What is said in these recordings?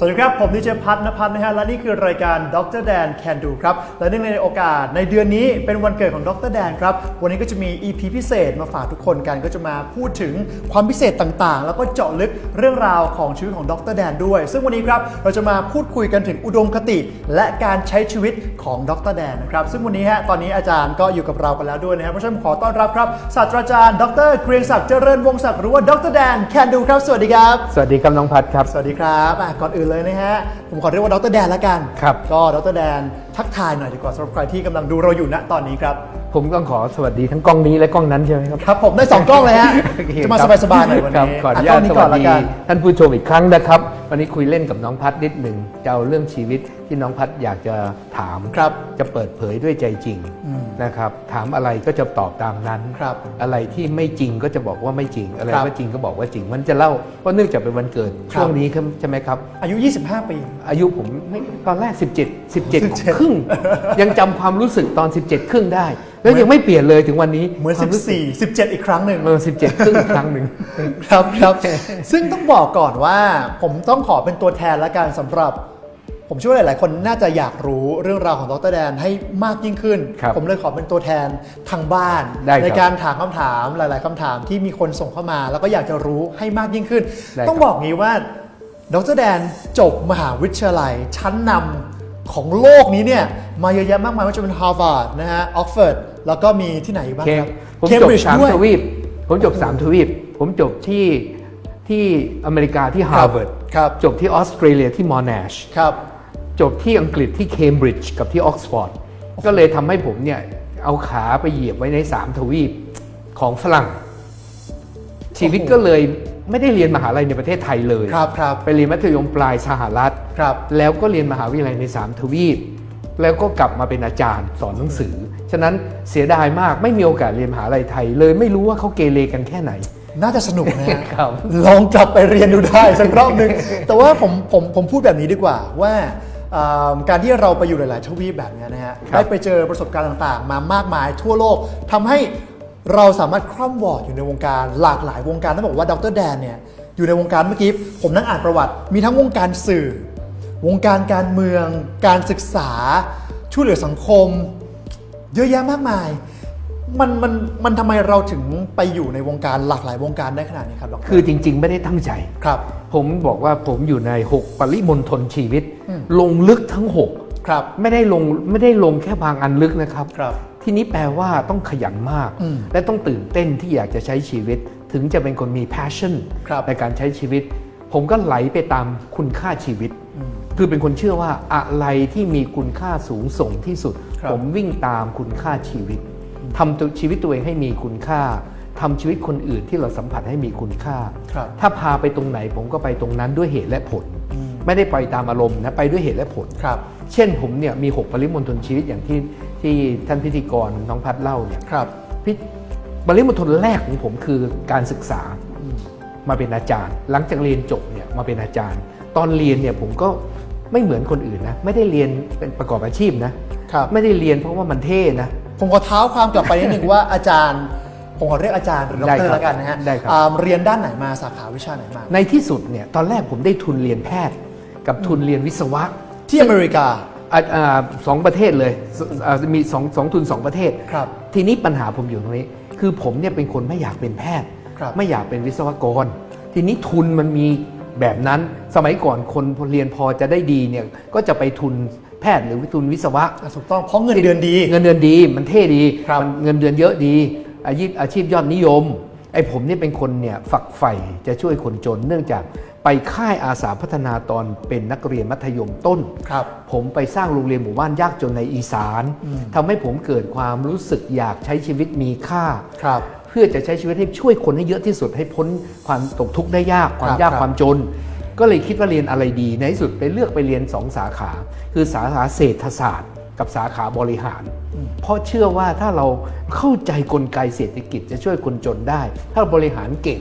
สวัสดีครับ ผมดิเจพัฒนพัฒน์นะฮะและนี่คือรายการดรแดน Can Do ครับ และเนื่องในโอกาสในเดือนนี้เป็นวันเกิดของดรแดนครับ วันนี้ก็จะมี EP พิเศษมาฝากทุกคนกัน ก็จะมาพูดถึงความพิเศษต่างๆ แล้วก็เจาะลึกเรื่องราวของชีวิตของดรแดนด้วย ซึ่งวันนี้ครับเราจะมาพูดคุยกันถึงอุดมคติ และการใช้ชีวิตของดรแดนนะครับ ซึ่งวันนี้ฮะตอนนี้อาจารย์ก็อยู่กับเรากันแล้วด้วยนะครับเพราะฉะนั้นขอต้อนรับครับศาสตราจารย์ ดรเกรียงศักดิ์เจริญวงศ์ศักดิ์หรือว่าดรแดน Can Do ครับ สวัสดีครับ สวัสดีครับน้องพัดครับ สวัสดีครับอะก่อนอื่นเลยนะฮะ ผมขอเรียกว่าดรแดนแล้วกัน ครับ ก็ดรแดนทักทายหน่อยดีกว่าสำหรับใครที่กำลังดูเราอยู่ณตอนนี้ครับ ผมต้องขอสวัสดีทั้งกล้องนี้และกล้องนั้นใช่ไหมครับ ครับผมได้สองกล้องเลยฮะ โอเคจะมาครับสบายๆหน่อยวันครับนี้ขออนุะญากล้ตงนี้สก่วัอนสละดีกัน ท่านผู้ชมอีกครั้งนะครับ วันนี้คุยเล่นกับน้องพัดนิดหนึ่งจะเอาเรื่องชีวิตที่น้องพัดอยากจะถามครับจะเปิดเผยด้วยใจจริงนะครับถามอะไรก็จะตอบตามนั้นครับอะไรที่ไม่จริงก็จะบอกว่าไม่จริง อะไรครับว่าจริงก็บอกว่าจริง มันจะเล่าเพราะเนื่องจากเป็นวันเกิดครับช่วงนี้ครับใช่ไหมครับ อายุ 25 ปี อายุผมไม่ตอนแรก 17 17 17ครึ่ง ยังจำความรู้สึกตอน 17 ครึ่งได้ แล้วยังไม่เปลี่ยนเลยถึงวันนี้เหมือนควารู้สึก14 17 อีกครั้งหนึ่งเออ17 ครึ่งอีกครั้งหนึ่งครับครับซึ่งต้องบอกก่อนว่าผมต้องขอเป็นตัวแทนละกันสำหรับ ผมเชื่อว่าหลาย ๆ คนน่าจะอยากรู้เรื่องราวของดรแดนให้มากยิ่งขึ้น ครับผมเลยขอเป็นตัวแทนทางบ้าน ได้ครับในการถามคำถามหลาย ๆคำถามที่มีคนส่งเข้ามา แล้วก็อยากจะรู้ให้มากยิ่งขึ้น ได้ต้องครับบอกงี้ว่าดรแดนจบมหาวิทยาลัย ชั้นนำของโลกนี้เนี่ยมาเยอะแยะมากมายว่าจะเป็นฮาร์วาร์ดนะฮะออกฟฟอร์ดแล้วก็มีที่ไหนอีกบ้างเคครับ ผมเคมจบบริดจ์สามด้วย ทวีป ผมจบสามทวีป ผมจบที่ ที่อเมริกาที่ฮาร์วาร์ดครับจบที่ออสเตรเลียที่มอนาชครับจบที่อังกฤษที่เคมบริดจ์กับที่ออกซฟอร์ดก็เลยทำให้ผมเนี่ยเอาขาไปเหยียบไว้ในสามทวีปของฝรั่ง ชีวิตก็เลยไม่ได้เรียนมหาลัยในประเทศไทยเลยครับครับไปเรียนมัธยมปลายสหรัฐครับ แล้วก็เรียนมหาวิทยาลัยในสามทวีป แล้วก็กลับมาเป็นอาจารย์สอนหนังสือ ฉะนั้นเสียดายมากไม่มีโอกาสเรียนมหาลัยไทยเลยไม่รู้ว่าเขาเกเรกันแค่ไหน น่าจะสนุกนะฮะครับ ลองกลับไปเรียนดูได้สักรอบหนึ่งแต่ว่าผมผมผมพูดแบบนี้ดีกว่าว่าอ่าการที่เราไปอยู่หลาย ๆ ทวีปแบบเนี้ยนะฮะครับ ได้ไปเจอประสบการณ์ต่างๆ มามากมายทั่วโลกทำให้เราสามารถคร่ำวอร์ดอยู่ในวงการหลากหลายวงการต้องบอกว่าดรแดนเนี่ยอยู่ในวงการเมื่อกี้ผมนั่งอ่านประวัติ มีทั้งวงการสื่อ วงการการเมือง การศึกษาช่วยเหลือสังคม เยอะแยะมากมาย มันมันมันทำไมเราถึงไปอยู่ในวงการหลากหลายวงการได้ขนาดนี้ครับดรคือจริง ๆ ไม่ได้ตั้งใจ ครับ ผมบอกว่าผมอยู่ใน 6 ปริมณฑลชีวิต อืม ลงลึกทั้งครับ6ไม่ได้ลงไม่ได้ลงแค่บางอันลึกนะครับ ครับ ทีนี้แปลว่าต้องขยันมาก อืมและต้องตื่นเต้นที่อยากจะใช้ชีวิต ถึงจะเป็นคนมี passion ครับในการใช้ชีวิต ผมก็ไหลไปตามคุณค่าชีวิตคือเป็นคนเชื่อว่าอะไรที่มีคุณค่าสูงส่งที่สุด ครับ ผมวิ่งตามคุณค่าชีวิต ทำตัวชีวิตตัวเองให้มีคุณค่าทำชีวิตคนอื่นที่เราสัมผัสให้มีคุณค่าครับถ้าพาไปตรงไหนผมก็ไปตรงนั้นด้วยเหตุและผล ไม่ได้ไปตามอารมณ์นะไปด้วยเหตุและผลครับเช่นผมเนี่ยมี 6 ปริมณฑลชีวิตอย่างที่ที่ท่านพิธีกรน้องพัดเล่าเนี่ยครับพิปริมณฑลแรกของผมคือการศึกษามาเป็นอาจารย์ หลังจากเรียนจบเนี่ยมาเป็นอาจารย์ ตอนเรียนเนี่ยผมก็ไม่เหมือนคนอื่นนะไม่ได้เรียนเป็นประกอบอาชีพนะครับไม่ได้เรียนเพราะว่ามันเท่นะ ผมขอเท้าความกลับไปนิดนึงว่าอาจารย์ผมขอเรียกอาจารย์หรือดได้รครับแล้วกันนะฮะได้ครับ อ่าเรียนด้านไหนมาสาขาวิชาไหนมา ในที่สุดเนี่ยตอนแรกผมได้ทุนเรียนแพทย์ กับทุนเรียนวิศวะ ที่อเมริกา อะอ่าสองประเทศเลยสอ่ามีสองสองทุนสองประเทศ ครับทีนี้ปัญหาผมอยู่ตรงนี้ คือผมเนี่ยเป็นคนไม่อยากเป็นแพทย์ ครับไม่อยากเป็นวิศวกร ทีนี้ทุนมันมีแบบนั้น สมัยก่อนคนเรียนพอจะได้ดีเนี่ยก็จะไปทุน แพทย์หรือทุนวิศวะอะถูกต้องเพราะเงินเดือนดี เงินเดือนดีมันเท่ดีครับมันเงินเดือนเยอะดี อาชีพอาชีพยอดนิยมไอ้ผมเนี่ยเป็นคนเนี่ยฝักใฝ่จะช่วยคนจน เนื่องจากไปค่ายอาสาพัฒนาตอนเป็นนักเรียนมัธยมต้นครับ ผมไปสร้างโรงเรียนหมู่บ้านยากจนในอีสานทำให้ผมเกิดความรู้สึกอยากใช้ชีวิตมีค่าครับเพื่อจะใช้ชีวิตให้ช่วยคนให้เยอะที่สุดให้พ้นความตกทุกข์ได้ยากความครับยากครับความจน ก็เลยคิดว่าเรียนอะไรดี ในที่สุดไปเลือกไปเรียนสองสาขา คือสาขาเศรษฐศาสตร์ กับสาขาบริหาร เพราะเชื่อว่าถ้าเราเข้าใจกลไกเศรษฐกิจจะช่วยคนจนได้ ถ้าเราบริหารเก่ง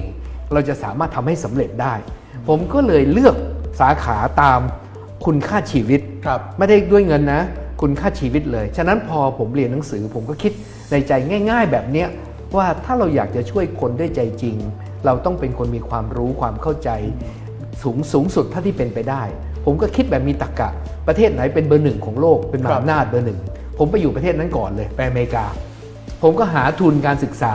เราจะสามารถทำให้สำเร็จได้ ผมก็เลยเลือกสาขาตามคุณค่าชีวิตครับไม่ได้ด้วยเงินนะ คุณค่าชีวิตเลย ฉะนั้นพอผมเรียนหนังสือ ผมก็คิดในใจง่าย ๆ แบบเนี้ยว่าถ้าเราอยากจะช่วยคนด้วยใจจริง เราต้องเป็นคนมีความรู้ความเข้าใจ สูงสูงสุดเท่าที่เป็นไปได้ผผมก็คิดแบบมีตรรกะ ประเทศไหนเป็นเบอร์หนึ่งของโลกเป็นมครัหาบอำนาจเบอร์หนึ่งผมไปอยู่ประเทศนั้นก่อนเลยไปอเมริกา ผมก็หาทุนการศึกษา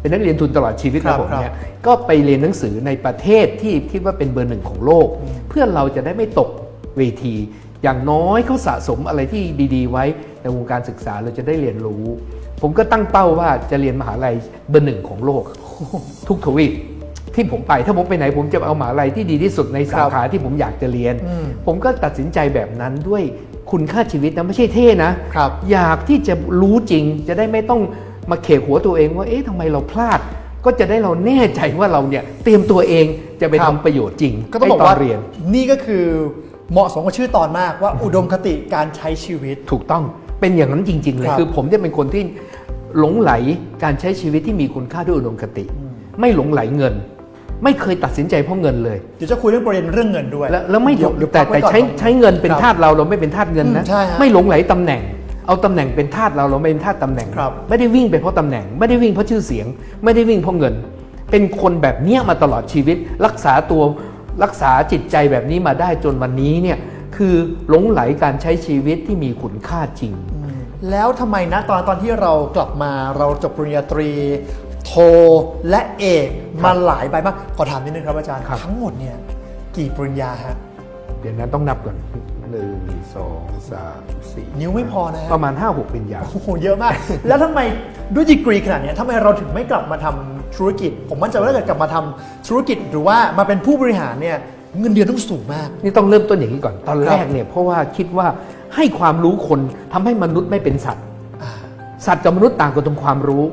เป็นนักเรียนทุนตลอดชีวิตครันะบผมเนี่ยก็ไปเรียนหนังสือในประเทศที่คิดว่าเป็นเบอร์หนึ่งของโลก เพื่อเราจะได้ไม่ตกเวที อย่างน้อยเขาสะสมอะไรที่ดี ๆ ไว้ในวงการศึกษาเราจะได้เรียนรู้ ผมก็ตั้งเป้าว่าจะเรียนมหาลัยเบอร์หนึ่งของโลก ทุกทวีป ที่ผมไปถ้าผมไปไหนผมจะเอามหาลัยที่ดีที่สุดในสาขาที่ผมอยากจะเรียนอืมผมก็ตัดสินใจแบบนั้นด้วยคุณค่าชีวิตนะไม่ใช่เท่นะครับอยากที่จะรู้จริงจะได้ไม่ต้องมาเขกหัวตัวเองว่าเอ๊ะทำไมเราพลาด ก็จะได้เราแน่ใจว่าเราเนี่ยเตรียมตัวเองจะไปครัทำบประโยชน์จริงก็ต้องบอกในว่านเรียน นี่ก็คือเหมาะสมกับชื่อตอนมากว่าอุดมคติการใช้ชีวิตถูกต้องเป็นอย่างนั้นจริง ๆ เลยครับคือผมจะเป็นคนที่หลงไหลการใช้ชีวิตที่มีคุณค่าด้วยอุดมคติ ไม่หลงไหลเงิน ไม่เคยตัดสินใจเพราะเงินเลยเดี๋ยวจะคุยเรื่องประเด็นเรื่องเงินด้วย แล้วแล้วไม่เดี๋ยวเดี๋ยวแต่พักไว้แต่ก่อนใช้ใช้เงินเป็นครับทาสเราเราไม่เป็นทาสเงินนะอืมใช่ฮะไม่หลงไหลตำแหน่ง เอาตำแหน่งเป็นทาสเราเราไม่เป็นทาสตำแหน่งครับไม่ได้วิ่งไปเพราะตำแหน่ง ไม่ได้วิ่งเพราะชื่อเสียง ไม่ได้วิ่งเพราะเงิน เป็นคนแบบเนี้ยมาตลอดชีวิต รักษาตัวรักษาจิตใจแบบนี้มาได้จนวันนี้เนี่ยคือหลงไหลการใช้ชีวิตที่มีคุณค่าจริงแล้วทำไมนะตอนตอนที่เรากลับมาเราจบปริญญาตรี โทและเอกมาหลายใบมาก ขอถามนิดนึงครับอาจารย์ ครับ ทั้งหมดเนี่ยกี่ปริญญาฮะ เดี๋ยวนั้นต้องนับก่อนหนึ่งสองสามสี่นิ้วไม่พอนะฮะ ประมาณ5 6ปริญญา โอ้โหเยอะมาก แล้วทำไมด้วยดีกรีขนาดเนี้ยทำไมเราถึงไม่กลับมาทำธุรกิจ ผมมั่นใจว่าถ้าเกิดกลับมาทำธุรกิจหรือว่ามาเป็นผู้บริหารเนี่ยเงินเดือนต้องสูงมาก นี่ต้องเริ่มต้นอย่างนี้ก่อนตอนแรกเนี่ยเพราะว่าคิดว่าให้ความรู้คนทำให้มนุษย์ไม่เป็นสัตว์อ่าสัตว์กับมนุษย์ต่างกันตรงความรู้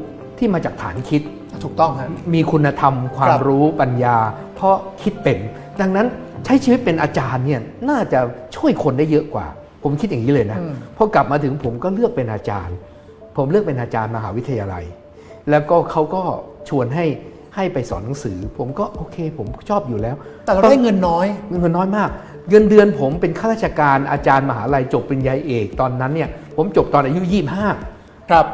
ที่มาจากฐานคิดถูกต้องฮะมีคุณธรรมควาคมรับรู้ปัญญา เพราะคิดเป็น ดังนั้นใช้ชีวิตเป็นอาจารย์เนี่ยน่าจะช่วยคนได้เยอะกว่า ผมคิดอย่างนี้เลยนะอืมพอกลับมาถึงผมก็เลือกเป็นอาจารย์ ผมเลือกเป็นอาจารย์มหาวิทยาลัย แล้วก็เขาก็ชวนให้ให้ไปสอนหนังสือ ผมก็โอเค ผมชอบอยู่แล้ว แต่เราได้เงินน้อยเงินน้อยมาก เงินเดือนผมเป็นข้าราชการอาจารย์มหาลัยจบปริญญาเอกตอนนั้นเนี่ยผมจบตอนอายุ 25 ครับ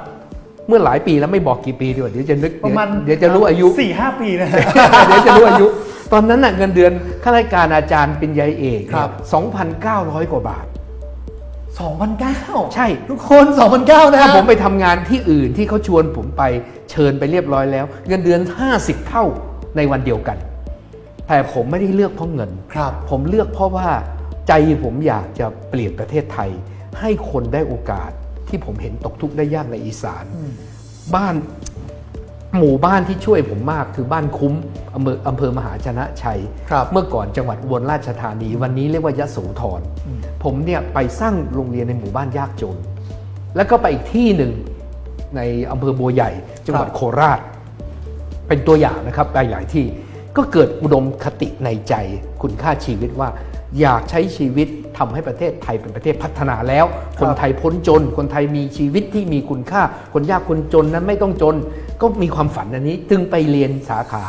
เมื่อหลายปีแล้วไม่บอกกี่ปีดีกว่าเดี๋ยวจะนึกประมาณเดี๋ยวเดี๋ยวจะรู้อายุ สี่ห้าปีนะฮะเดี๋ยวจะรู้อายุ ตอนนั้นน่ะเงินเดือนข้าราชการอาจารย์ปริญญาเอกครับ 2,900 กว่าบาท2,009ใช่ ทุกคน2,009นะถ้าฮะผมไปทำงานที่อื่นที่เขาชวนผมไปเชิญไปเรียบร้อยแล้ว เงินเดือน 50 เท่าในวันเดียวกัน แต่ผมไม่ได้เลือกเพราะเงิน ครับ ผมเลือกเพราะว่าใจผมอยากจะเปลี่ยนประเทศไทย ให้คนได้โอกาส ที่ผมเห็นตกทุกข์ได้ยากในอีสาน บ้านหมู่บ้านที่ช่วยผมมากคือบ้านคุ้มอำเภออำเภอมหาชนะชัยครับเมื่อก่อนจังหวัดอุบลราชธานี วันนี้เรียกว่ายโสธรผมเนี่ยไปสร้างโรงเรียนในหมู่บ้านยากจน แล้วก็ไปอีกที่หนึ่งในอำเภอบัวใหญ่ จังหวัดครับโคราช เป็นตัวอย่างนะครับไปหลายที่ก็เกิดอุดมคติในใจคุณค่าชีวิตว่า อยากใช้ชีวิต ทำให้ประเทศไทยเป็นประเทศพัฒนาแล้ว คนไทยพ้นจน คนไทยมีชีวิตที่มีคุณค่า คนยากคนจนนั้นไม่ต้องจน ก็มีความฝันอันนี้ จึงไปเรียนสาขา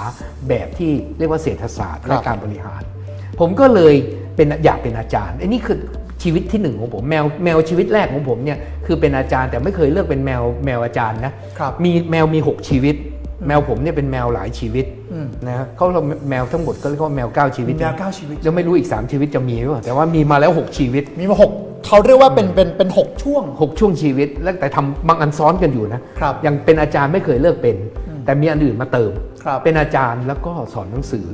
แบบที่เรียกว่าเศรษฐศาสตร์และการบริหาร ผมก็เลยเป็นอยากเป็นอาจารย์ไอ้นี่คือชีวิตที่หนึ่งของผมแมวแมวชีวิตแรกของผมเนี่ยคือเป็นอาจารย์แต่ไม่เคยเลือกเป็นแมวแมวอาจารย์นะครับมีแมวมี 6 ชีวิต แมวผมเนี่ยเป็นแมวหลายชีวิตอืมนะฮะเขาเราแมวทั้งหมดก็เรียกว่าแมว9ชีวิตแมวเก้าชีวิตยังไม่รู้อีก3ชีวิตจะมีหรือเปล่าแต่ว่ามีมาแล้ว6ชีวิต มีมาหกเขาเรียกว่าเป็นเป็นเป็นหกช่วง6ช่วงชีวิต แล้วแต่ทำบางอันซ้อนกันอยู่นะครับยังเป็นอาจารย์ไม่เคยเลิกเป็น แต่มีอันอื่นมาเติมครับเป็นอาจารย์แล้วก็สอนหนังสือ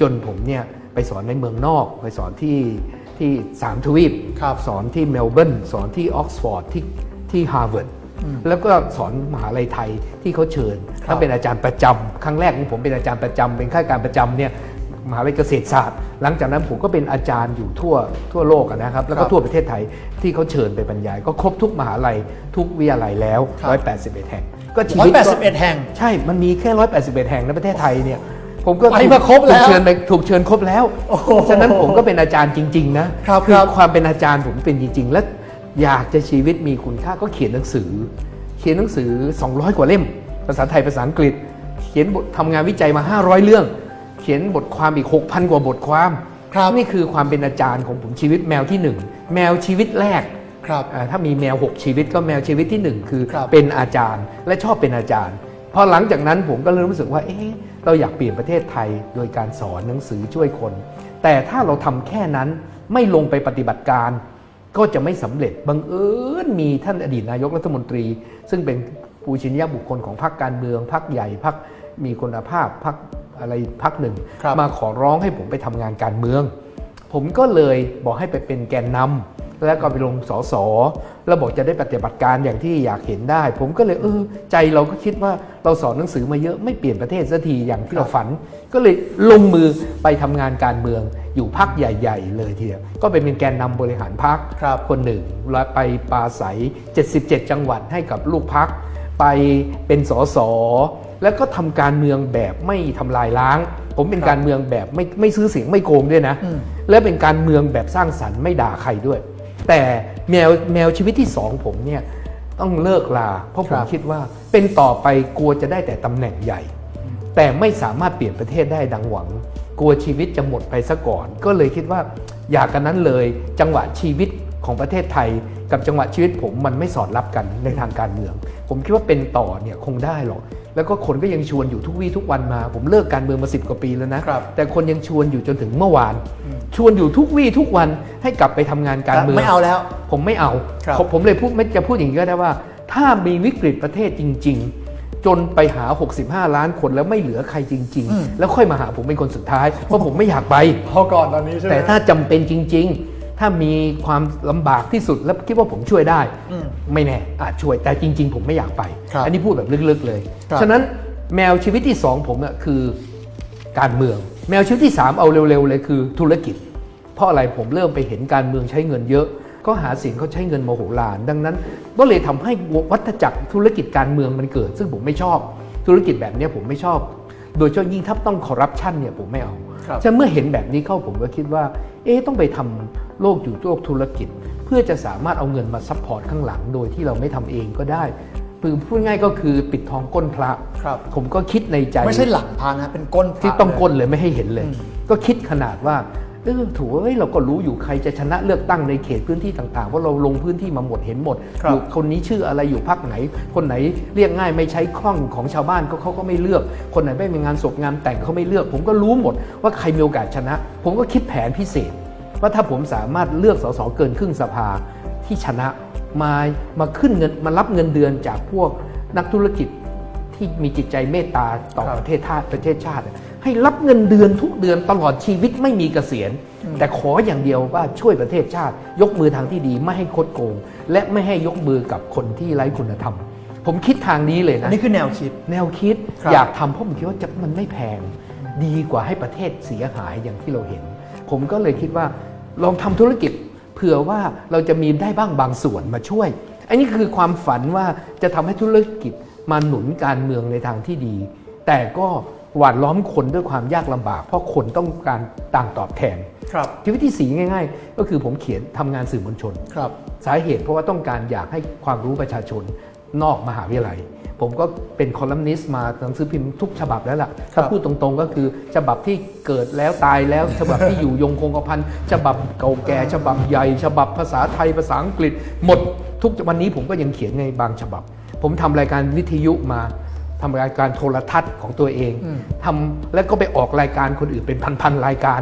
จนผมเนี่ยไปสอนในเมืองนอก ไปสอนที่ที่สามทวีปครับสอนที่เมลเบิร์นสอนที่ออกซฟอร์ดที่ที่ฮาร์วาร์ด แล้วก็สอนมหาลัยไทยที่เขาเชิญครับถ้าเป็นอาจารย์ประจำครั้งแรกของผมเป็นอาจารย์ประจำเป็นข้าราชการประจำเนี่ยมหาลัยเกษตรศาสตร์ หลังจากนั้นผมก็เป็นอาจารย์อยู่ทั่วทั่วโลกอะนะครับ แล้วก็ทั่วประเทศไทยที่เขาเชิญไปบรรยาย ก็ครบทุกมหาลัยทุกวิทยาลัยแล้วครับ181 แห่ง ก็ชีร้อยวิตแปดก็สิบเอ็ดแห่ง ใช่ มันมีแค่ 181 แห่งในประเทศไทยเนี่ยผมก็ไปมาครบแล้วถูกเชิญไปถูกเชิญครบแล้วโอ้โหฉะนั้นผมก็เป็นอาจารย์จริง ๆ นะครับอครับความเป็นอาจารย์ผมเป็นจริง ๆ และ อยากจะชีวิตมีคุณค่าก็เขียนหนังสือ เขียนหนังสือ 200 กว่าเล่ม ภาษาไทยภาษาอังกฤษ เขียนบททำงานวิจัยมา 500 เรื่อง เขียนบทความอีก 6,000 กว่าบทความครับนี่คือความเป็นอาจารย์ของผมชีวิตแมวที่หนึ่งแมวชีวิตแรกครับอ่าถ้ามีแมว 6 ชีวิตก็แมวชีวิตที่ 1 คือครับเป็นอาจารย์และชอบเป็นอาจารย์พอหลังจากนั้นผมก็เริ่มรู้สึกว่าเอ๊ะเราอยากเปลี่ยนประเทศไทยโดยการสอนหนังสือช่วยคน แต่ถ้าเราทำแค่นั้นไม่ลงไปปฏิบัติการ ก็จะไม่สำเร็จบังเอิญมีท่านอดีตนายกรัฐมนตรี ซึ่งเป็นปูชินียบุคคลของพรรคการเมืองพรรคใหญ่พรรคมีคุณภาพพรรคอะไรพรรคหนึ่งครับมาขอร้องให้ผมไปทำงานการเมือง ผมก็เลยบอกให้ไปเป็นแกนนำแล้วก็ไปลงสสแล้วบอกจะได้ปฏิบัติการอย่างที่อยากเห็นได้ ผมก็เลยเออใจเราก็คิดว่าเราสอนหนังสือมาเยอะไม่เปลี่ยนประเทศสักทีอย่างที่เราฝัน ก็เลยลงมือไปทำงานการเมือง อยู่พักใหญ่ๆ เลยทีเดียวก็ไปเป็นแกนนำบริหารพักครับคนหนึ่งแล้วไปปราศัย 77 จังหวัดให้กับลูกพัก ไปเป็นสสแล้วก็ทำการเมืองแบบไม่ทำลายล้าง ผมเป็นครับการเมืองแบบไม่ไม่ซื้อเสียงไม่โกงด้วยนะอืมและเป็นการเมืองแบบสร้างสรรค์ไม่ด่าใครด้วย แต่แมวแมวชีวิตที่สองผมเนี่ยต้องเลิกลา เพราะผมคิดว่าเป็นต่อไปกลัวจะได้แต่ตำแหน่งใหญ่ แต่ไม่สามารถเปลี่ยนประเทศได้ดังหวัง กลัวชีวิตจะหมดไปซะก่อน ก็เลยคิดว่าอยากกันนั้นเลย จังหวะชีวิตของประเทศไทย กับจังหวะชีวิตผมมันไม่สอดรับกันในทางการเมือง ผมคิดว่าเป็นต่อเนี่ยคงได้หรอกแล้วก็คนก็ยังชวนอยู่ทุกวี่ทุกวันมา ผมเลิกการเมืองมาสิบกว่าปีแล้วนะครับแต่คนยังชวนอยู่จนถึงเมื่อวาน ชวนอยู่ทุกวี่ทุกวันให้กลับไปทำงานการเมืองไม่เอาแล้ว ผมไม่เอาครับผมผมเลยพูดไม่จะพูดอย่างนี้ก็ได้ว่า ถ้ามีวิกฤตประเทศจริง ๆ จนไปหา 65 ล้านคนแล้วไม่เหลือใครจริงอืมๆแล้วค่อยมาหาผมเป็นคนสุดท้าย เพราะผมไม่อยากไปพอก่อนตอนนี้ใช่ไหมแต่ถ้าจำเป็นจริง ๆ ถ้ามีความลำบากที่สุดแล้วคิดว่าผมช่วยได้อืมไม่แน่อาจช่วยแต่จริง ๆ ผมไม่อยากไปครับอันนี้พูดแบบลึกๆเลยครับฉะนั้นแมวชีวิตที่สองผมอะคือการเมือง แมวชีวิตที่สามเอาเร็วๆเลยคือธุรกิจ เพราะอะไรผมเริ่มไปเห็นการเมืองใช้เงินเยอะ ก็หาเสียงเขาใช้เงินโมโหลาน ดังนั้นก็เลยทำให้วัฏจักรธุรกิจการเมืองมันเกิด ซึ่งผมไม่ชอบธุรกิจแบบเนี้ยผมไม่ชอบ โดยเฉพาะยิ่งถ้าต้องคอร์รัปชันเนี่ยผมไม่เอาครับฉะนั้นเมื่อเห็นแบบนี้เข้าผมก็คิดว่า เอ๊ะต้องไปทำโลกอยู่โลกธุรกิจ เพื่อจะสามารถเอาเงินมาซัพพอร์ตข้างหลังโดยที่เราไม่ทำเองก็ได้คือพูดง่ายก็คือปิดทองก้นพระครับผมก็คิดในใจ ไม่ใช่หลังพานะเป็นก้นพระที่ต้องเลยก้นเลยไม่ให้เห็นเลยอืมก็คิดขนาดว่า เออถูเอ้ยเราก็รู้อยู่ใครจะชนะเลือกตั้งในเขตพื้นที่ต่างๆเพราะเราลงพื้นที่มาหมดเห็นหมดครับอยู่คนนี้ชื่ออะไรอยู่พักไหน คนไหนเรียกง่ายไม่ใช้คล่องของชาวบ้านก็เขาก็ไม่เลือก คนไหนไม่มีงานศพงานแต่งเขาไม่เลือก ผมก็รู้หมดว่าใครมีโอกาสชนะ ผมก็คิดแผนพิเศษ ว่าถ้าผมสามารถเลือกสสเกินครึ่งสภาที่ชนะมามาขึ้นเงินมารับเงินเดือนจากพวกนักธุรกิจที่มีจิตใจเมตตาต่อครับประเทศชาติประเทศชาติ ให้รับเงินเดือนทุกเดือนตลอดชีวิตไม่มีเกษียณ แต่ขออย่างเดียวว่าช่วยประเทศชาติ ยกมือทางที่ดีไม่ให้คดโกง และไม่ให้ยกมือกับคนที่ไร้คุณธรรม ผมคิดทางนี้เลยอันะนนี้คือแนวคิด แนวคิดครับ อยากทำเพราะผมคิดว่าจะมันไม่แพง ดีกว่าให้ประเทศเสียหายอย่างที่เราเห็น ผมก็เลยคิดว่าลองทำธุรกิจ เผื่อว่าเราจะมีได้บ้างบางส่วนมาช่วย อันนี้คือความฝันว่าจะทำให้ธุรกิจมาหนุนการเมืองในทางที่ดี แต่ก็ หวานล้อมคนด้วยความยากลำบาก เพราะคนต้องการต่างตอบแทนครับชีวิตที่สีง่าย ๆ ก็คือผมเขียนทำงานสื่อมวลชนครับสาเหตุเพราะว่าต้องการอยากให้ความรู้ประชาชนนอกมหาวิทยาลัย ผมก็เป็นคอลัมนิสต์มาหนังสือพิมพ์ทุกฉบับแล้วล่ะครัถ้าบพูดตรงๆก็คือฉบับที่เกิดแล้วตายแล้วฉบับที่อยู่ยงคงกระพันฉบับเก่าแก่ฉบับใหญ่ ฉบับภาษาไทยภาษาอังกฤษ หมดทุกวันนี้ผมก็ยังเขียนในบางฉบับ ผมทำรายการวิทยุมา ทำรายการโทรทัศน์ของตัวเองอืมทำแล้วก็ไปออกรายการคนอื่นเป็นพันๆรายการ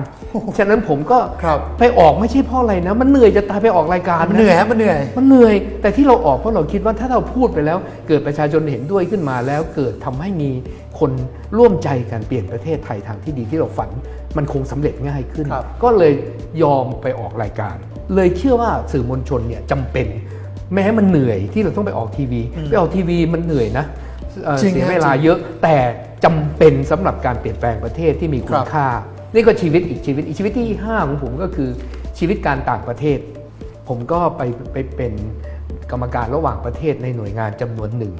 ฉะนั้นผมก็ครับไปออกไม่ใช่เพราะอะไรนะ มันเหนื่อยจะตายไปออกรายการมันนะเหนื่อยฮะมันเหนื่อยมันเหนื่อย แต่ที่เราออกเพราะเราคิดว่าถ้าเราพูดไปแล้ว เกิดประชาชนเห็นด้วยขึ้นมาแล้วเกิดทำให้มีคนร่วมใจกันเปลี่ยนประเทศไทยทางที่ดีที่เราฝัน มันคงสำเร็จง่ายขึ้นครับก็เลยยอมไปออกรายการ เลยเชื่อว่าสื่อมวลชนเนี่ยจำเป็น แม้มันเหนื่อยที่เราต้องไปออกทีวีอืมไปออกทีวีมันเหนื่อยนะเอ่อ จริงเสียฮะเวลาจริงเยอะ แต่จำเป็นสำหรับการเปลี่ยนแปลงประเทศที่มีคุครัณบค่า นี่ก็ชีวิตอีกชีวิตอีกชีวิตที่ 5 ของผมก็คือชีวิตการต่างประเทศ ผมก็ไปไปเป็นกรรมการระหว่างประเทศในหน่วยงานจำนวนหนึ่ง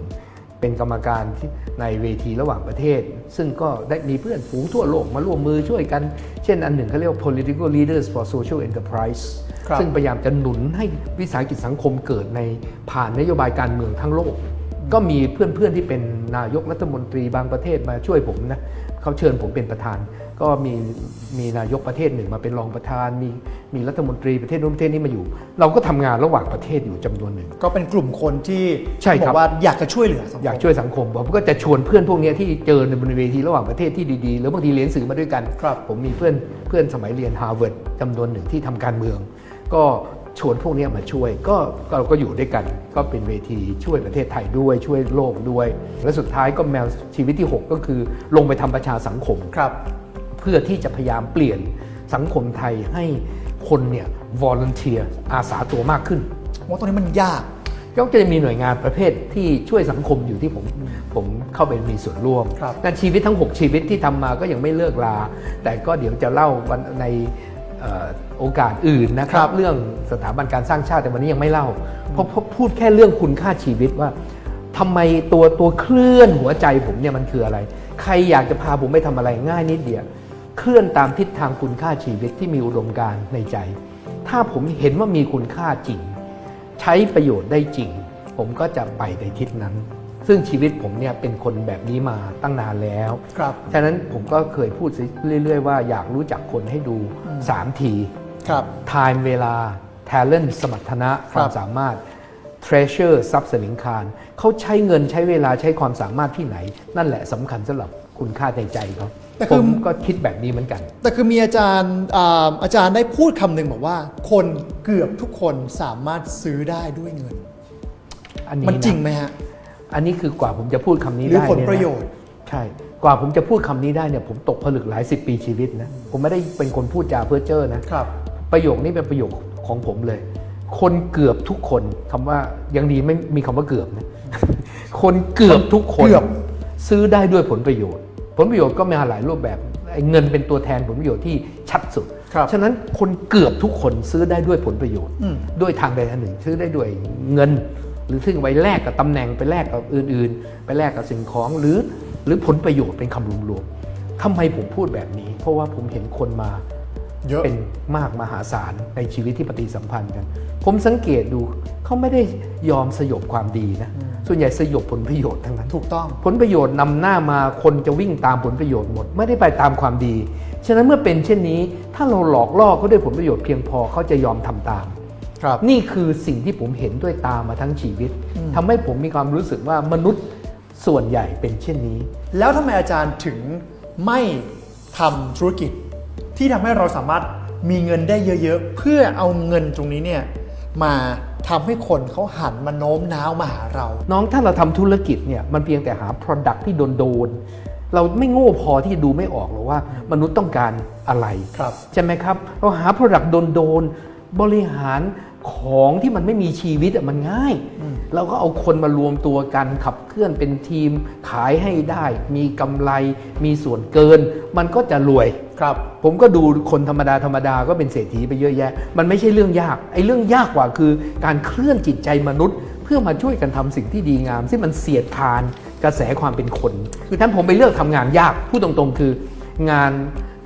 เป็นกรรมการที่ในเวทีระหว่างประเทศ ซึ่งก็ได้มีเพื่อนฝูงทั่วโลกมาร่วมมือช่วยกัน เช่นอันหนึ่งเขาเรียกว่า political leaders for social enterprise ครับซึ่งพยายามจะหนุนให้วิสาหกิจสังคมเกิดในผ่านนโยบายการเมืองทั้งโลก ก็มีเพื่อนๆที่เป็นนายกรัฐมนตรีบางประเทศมาช่วยผมนะเขาเชิญผมเป็นประธาน ก็มีมีนายกประเทศหนึ่งมาเป็นรองประธาน มีมีรัฐมนตรีประเทศนู้นประเทศนี้มาอยู่ เราก็ทำงานระหว่างประเทศอยู่จำนวนหนึ่ง ก็เป็นกลุ่มคนที่ใช่ครับอกว่าอยากจะช่วยเหลือสังคมอยากช่วยสังคมผมก็จะชวนเพื่อนพวกเนี้ยที่เจอในบนเวทีระหว่างประเทศที่ดีๆหรือบางทีเรียนหนังสือมาด้วยกันครับผมมีเพื่อนเพื่อนสมัยเรียนฮาร์วาร์ดจำนวนหนึ่งที่ทำการเมือง ก็ ชวนพวกเนี้ยมาช่วยก็ก็เราก็อยู่ด้วยกัน ก็เป็นเวทีช่วยประเทศไทยด้วยช่วยโลกด้วย และสุดท้ายก็แมวชีวิตที่ 6 ก็คือลงไปทำประชาสังคมครับ เพื่อที่จะพยายามเปลี่ยนสังคมไทยให้คนเนี่ยวอล n เ e ียอาสาตัวมากขึ้นว่าตรงนี้มันยากก็จะมีหน่วยงานประเภทที่ช่วยสังคมอยู่ที่ผมผมเข้าไปมีส่วนร่วมครับงานชีวิตทั้ง 6 ชีวิตที่ทำมาก็ยังไม่เลิกลา แต่ก็เดี๋ยวจะเล่าวันในเอ่อ โอกาสอื่นนะครับ เรื่องสถาบันการสร้างชาติแต่วันนี้ยังไม่เล่า เพราะเพราะพูดแค่เรื่องคุณค่าชีวิตว่าทำไมตัวตัวเคลื่อนหัวใจผมเนี่ยมันคืออะไร ใครอยากจะพาผมไปทำอะไรง่ายนิดเดียวเคลื่อนตามทิศทางคุณค่าชีวิตที่มีอุดมการณ์ในใจ ถ้าผมเห็นว่ามีคุณค่าจริง ใช้ประโยชน์ได้จริง ผมก็จะไปในทิศนั้น ซึ่งชีวิตผมเนี่ยเป็นคนแบบนี้มาตั้งนานแล้ว ครับ ฉะนั้นผมก็เคยพูดเรื่อย ๆ ว่าอยากรู้จักคนให้ดู 3 ที ครับ time เวลา talent สมรรถนะคครับวามสามารถ treasure ทรัพย์สลิงคารเขาใช้เงินใช้เวลาใช้ความสามารถที่ไหน นั่นแหละสำคัญสำหรับคุณค่าในใจเขาแต่ผคือมก็คิดแบบนี้เหมือนกัน แต่คือมีอาจารย์อ่าอาจารย์ได้พูดคำหนึ่งบอกว่า คนเกือบทุกคนสามารถซื้อได้ด้วยเงินอันนี้มันจริงนะไหมฮะ อันนี้คือกว่าผมจะพูดคำนี้หรือได้ผลเนี่ประโยชน์ ใช่ กว่าผมจะพูดคำนี้ได้เนี่ยผมตกผลึกหลายสิบปีชีวิตนะ ผมไม่ได้เป็นคนพูดจาเพ้อเจ้อนะครับ ประโยคนี้เป็นประโยคของผมเลย คนเกือบทุกคนคำว่ายังดีไม่มีคำว่าเกือบนะคนเกือบทุกคนเกือบซื้อได้ด้วยผลประโยชน์ ผลประโยชน์ก็มีหลายรูปแบบไอ้เงินเป็นตัวแทนผลประโยชน์ที่ชัดสุดครับฉะนั้นคนเกือบทุกคนซื้อได้ด้วยผลประโยชน์อืมด้วยทางใดทางหนึ่ง ซื้อได้ด้วยเงิน หรือซึ่งไปแลกกับตำแหน่งไปแลกกับอื่น ๆ ไปแลกกับสิ่งของหรือหรือผลประโยชน์เป็นคำรวมๆทำไมผมพูดแบบนี้ เพราะว่าผมเห็นคนมา เยอะเป็นมากมหาศาลในชีวิตที่ปฏิสัมพันธ์กัน ผมสังเกตดูเขาไม่ได้ยอมสยบความดีนะ ส่วนใหญ่สยบผลประโยชน์ทั้งนั้นถูกต้อง ผลประโยชน์นำหน้ามาคนจะวิ่งตามผลประโยชน์หมด ไม่ได้ไปตามความดี ฉะนั้นเมื่อเป็นเช่นนี้ ถ้าเราหลอกล่อเขาด้วยผลประโยชน์เพียงพอเขาจะยอมทำตามครับนี่คือสิ่งที่ผมเห็นด้วยตามาทั้งชีวิตทำให้ผมมีความรู้สึกว่ามนุษย์ส่วนใหญ่เป็นเช่นนี้ แล้วทำไมอาจารย์ถึงไม่ทำธุรกิจ ที่ทำให้เราสามารถมีเงินได้เยอะๆ เพื่อเอาเงินตรงนี้เนี่ยมาทำให้คนเขาหันมาโน้มน้าวมาหาเรา น้องถ้าเราทำธุรกิจเนี่ยมันเพียงแต่หา Product ที่โดนโดนๆเราไม่โง่พอที่จะดูไม่ออกหรอกว่า มนุษย์ต้องการอะไรครับใช่ไหมครับ เราหา Product โดนโดนๆบริหารของที่มันไม่มีชีวิตอะมันง่าย เราก็เอาคนมารวมตัวกันขับเคลื่อนเป็นทีมขายให้ได้ มีกำไรมีส่วนเกิน มันก็จะรวย ครับ ผมก็ดูคนธรรมดาธรรมดาก็เป็นเศรษฐีไปเยอะแยะ มันไม่ใช่เรื่องยากไอ้เรื่องยากกว่าคือการเคลื่อนจิตใจมนุษย์ เพื่อมาช่วยกันทำสิ่งที่ดีงาม ซึ่งมันเสียดทานกระแสความเป็นคน คือท่านผมไปเลือกทำงานยากพูดตรงๆ คืองาน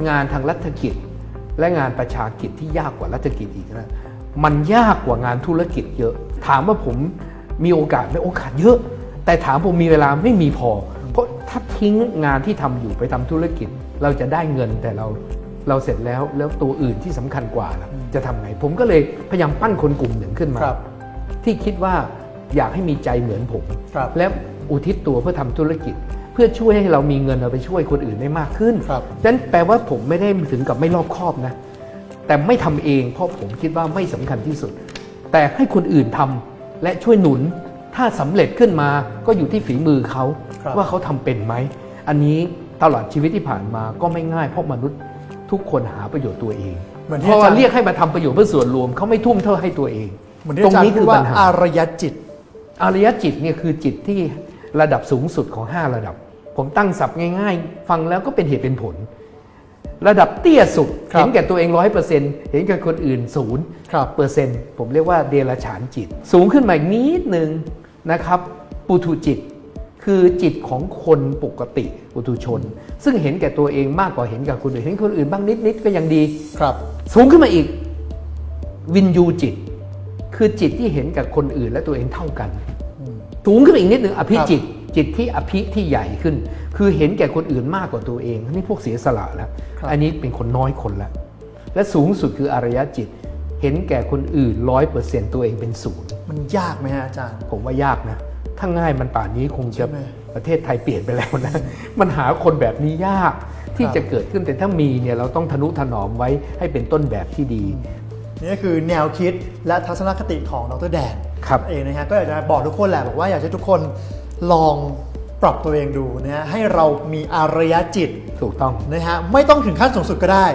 งานทางรัฐกิจ และงานประชากิจที่ยากกว่ารัฐกิจอีกนะมันยากกว่างานธุรกิจเยอะ ถามว่าผมมีโอกาสไหมโอกาสเยอะ แต่ถามผมมีเวลาไม่มีพอ เพราะถ้าทิ้งงานที่ทำอยู่ไปทำธุรกิจ เราจะได้เงินแต่เราเราเสร็จแล้วแล้วตัวอื่นที่สำคัญกว่าล่ะจะทำไง ผมก็เลยพยายามปั้นคนกลุ่มหนึ่งขึ้นมาครับที่คิดว่าอยากให้มีใจเหมือนผมครับและอุทิศตัวเพื่อทำธุรกิจ เพื่อช่วยให้เรามีเงินเอาไปช่วยคนอื่นได้มากขึ้นครับฉะนั้นแปลว่าผมไม่ได้ถึงกับไม่รอบคอบนะ แต่ไม่ทำเองเพราะผมคิดว่าไม่สำคัญที่สุด แต่ให้คนอื่นทำและช่วยหนุน ถ้าสำเร็จขึ้นมาก็อยู่ที่ฝีมือเขาครับว่าเขาทำเป็นไหม อันนี้ ตลอดชีวิตที่ผ่านมาก็ไม่ง่ายเพราะมนุษย์ทุกคนหาประโยชน์ตัวเองเหมือนพที่ออาจารย์ เรียกให้มาทำประโยชน์เพื่อส่วนรวมเขาไม่ทุ่มเท่าให้ตัวเอง เหมือนที่อาจารย์พูดว่าอารยจิต อารยจิตเนี่ยคือจิตที่ระดับสูงสุดของ 5 ระดับ ผมตั้งศัพท์ง่ายๆ ฟังแล้วก็เป็นเหตุเป็นผล ระดับเตี้ยสุดครับเห็นแก่ตัวเองร้อยเปอร์เซ็นต์เห็นแก่คนอื่นศูนย์ครับ เปอร์เซ็นต์ผมเรียกว่าเดรัจฉานจิต สูงขึ้นมาอีกนิดหนึ่งนะครับ ปุถุจิต คือจิตของคนปกติปุถุชน ซึ่งเห็นแก่ตัวเองมากกว่าเห็นแก่คนอื่นเห็นคนอื่นบ้างนิดๆก็ยังดีครับ สูงขึ้นมาอีกวินยูจิต คือจิตที่เห็นกับคนอื่นและตัวเองเท่ากันสูงขึ้นมาอีกนิดหนึ่งอภิจิต จิตที่อภิที่ใหญ่ขึ้น คือเห็นแก่คนอื่นมากกว่าตัวเองนี่พวกเสียสละแล้วครับอันนี้เป็นคนน้อยคนแล้วและสูงสุดคืออารยจิตเห็นแก่คนอื่นร้อยเปอร์เซ็นต์ตัวเองเป็นศูนย์มันยากไหมฮะอาจารย์ ผมว่ายากนะ ถ้าง่ายมันป่านนี้คงจะใช่ไหมประเทศไทยเปลี่ยนไปแล้วนะ มันหาคนแบบนี้ยากที่ครับจะเกิดขึ้นแต่ถ้ามีเนี่ยเราต้องทนุถนอมไว้ให้เป็นต้นแบบที่ดี นี่ก็คือแนวคิดและทัศนคติของดรแดนครับเองนะฮะก็อยากจะบอกทุกคนแหละบอกว่าอยากให้ทุกคนลองปรับตัวเองดูนะฮะให้เรามีอารยะจิตถูกต้องนะฮะไม่ต้องถึงขั้นสูงสุดก็ได้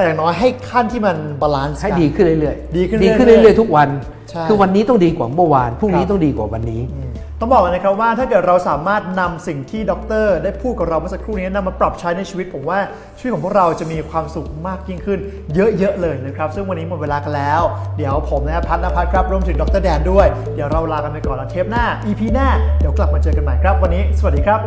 แต่อย่างน้อยให้ขั้นที่มันบาลานซ์ให้กันดีขึ้นเรื่อยๆ ดีขึ้นดีขึ้นเรื่อยๆเรื่อยๆทุกวันใช่คือวันนี้ต้องดีกว่าเมื่อวาน พรุ่งนี้ครับต้องดีกว่าวันนี้ ต้องบอกเลยนะครับว่าถ้าเกิดเราสามารถนำสิ่งที่ด็อกเตอร์ได้พูดกับเราเมื่อสักครู่นี้นำมาปรับใช้ในชีวิตผมว่าชีวิตของพวกเราจะมีความสุขมากยิ่งขึ้น เยอะๆเลยนะครับ ซึ่งวันนี้หมดเวลากันแล้ว เดี๋ยวผมนะครับพัฒนพัฒน์ครับรวมถึงดรแดนด้วย เดี๋ยวเราลากันไปก่อนแล้วเทปหน้า EP หน้า เดี๋ยวกลับมาเจอกันใหม่ครับ วันนี้ สวัสดีครับ